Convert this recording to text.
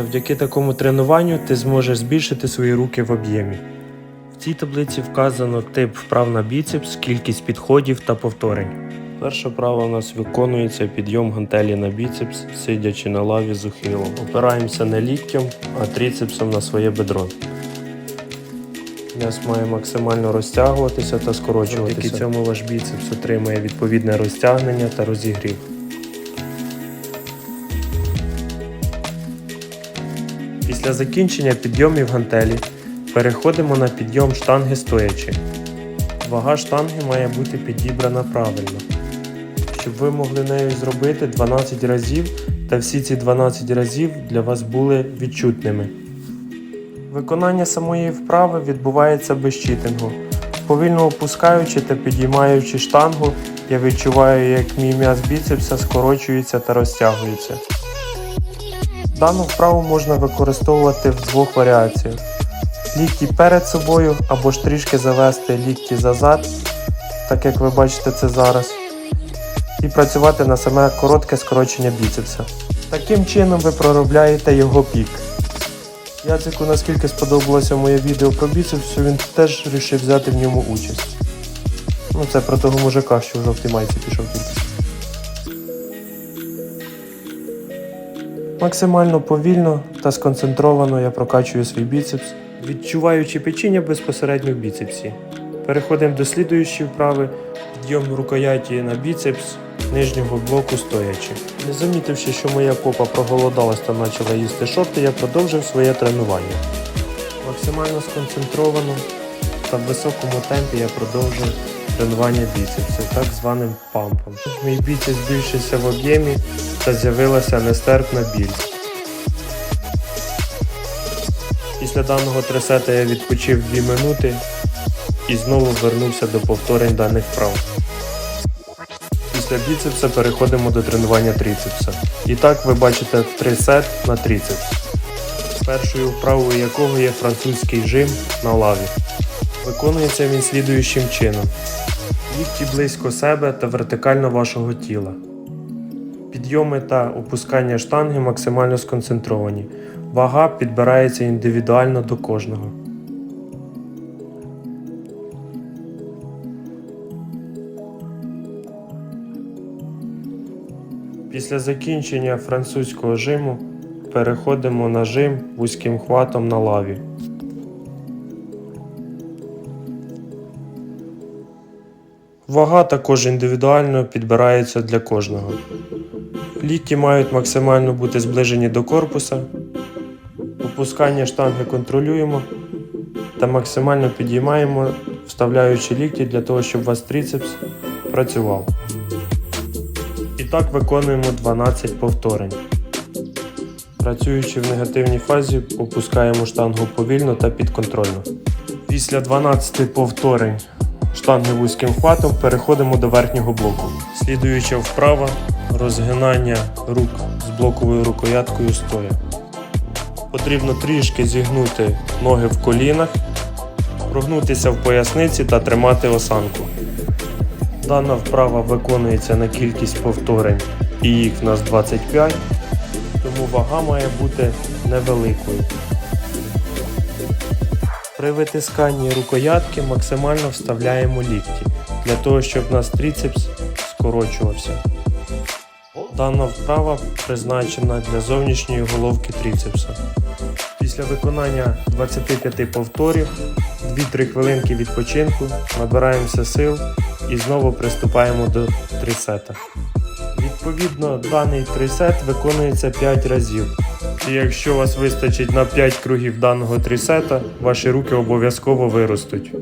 Завдяки такому тренуванню ти зможеш збільшити свої руки в об'ємі. В цій таблиці вказано тип вправ на біцепс, кількість підходів та повторень. Перша вправа у нас виконується підйом гантелі на біцепс, сидячи на лаві з ухилом. Опираємося не ліктем, а трицепсом на своє бедро. М'яз має максимально розтягуватися та скорочуватися. Завдяки цьому ваш біцепс отримає відповідне розтягнення та розігрів. Після закінчення підйомів гантелі переходимо на підйом штанги стоячи. Вага штанги має бути підібрана правильно, щоб ви могли нею зробити 12 разів, та всі ці 12 разів для вас були відчутними. Виконання самої вправи відбувається без читингу. Повільно опускаючи та підіймаючи штангу, я відчуваю, як мій м'яз біцепса скорочується та розтягується. Дану вправу можна використовувати в двох варіаціях: лікті перед собою або ж трішки завести лікті назад, так як ви бачите це зараз, і працювати на саме коротке скорочення біцепса. Таким чином ви проробляєте його пік. Яцику наскільки сподобалося моє відео про біцепс, він теж вирішив взяти в ньому участь. Ну це про того мужика, що в жовтій пішов тільки. Максимально повільно та сконцентровано я прокачую свій біцепс, відчуваючи печіння безпосередньо в біцепсі. Переходимо до слідуючої вправи підйом рукояті на біцепс нижнього блоку стоячи. Не замітивши, що моя попа проголодалась та почала їсти шорти, я продовжив своє тренування. Максимально сконцентровано та в високому темпі я продовжив тренування біцепсів, так званим пампом. Мій біцепс збільшився в об'ємі та з'явилася нестерпна біль. Після даного тресета я відпочив 2 минути і знову вернувся до повторень даних вправ. Після біцепса переходимо до тренування трицепса. І так ви бачите трисет на трицепс, першою вправою якого є французький жим на лаві. Виконується він слідуючим чином: лікті близько себе та вертикально вашого тіла. Підйоми та опускання штанги максимально сконцентровані. Вага підбирається індивідуально до кожного. Після закінчення французького жиму переходимо на жим вузьким хватом на лаві. Вага також індивідуально підбирається для кожного. Лікті мають максимально бути зближені до корпуса. Опускання штанги контролюємо та максимально підіймаємо, вставляючи лікті для того, щоб у вас трицепс працював. І так виконуємо 12 повторень. Працюючи в негативній фазі, опускаємо штангу повільно та підконтрольно. Після 12 повторень штанги вузьким хватом переходимо до верхнього блоку. Слідуюча вправа розгинання рук з блоковою рукояткою стоя. Потрібно трішки зігнути ноги в колінах, прогнутися в поясниці та тримати осанку. Дана вправа виконується на кількість повторень і їх в нас 25, тому вага має бути невеликою. При витисканні рукоятки максимально вставляємо лікті для того, щоб у нас трицепс скорочувався. Дана вправа призначена для зовнішньої головки трицепса. Після виконання 25 повторів 2-3 хвилинки відпочинку, набираємося сил і знову приступаємо до трисета. Відповідно, даний трисет виконується 5 разів. І якщо вас вистачить на 5 кругів даного трисета, ваші руки обов'язково виростуть.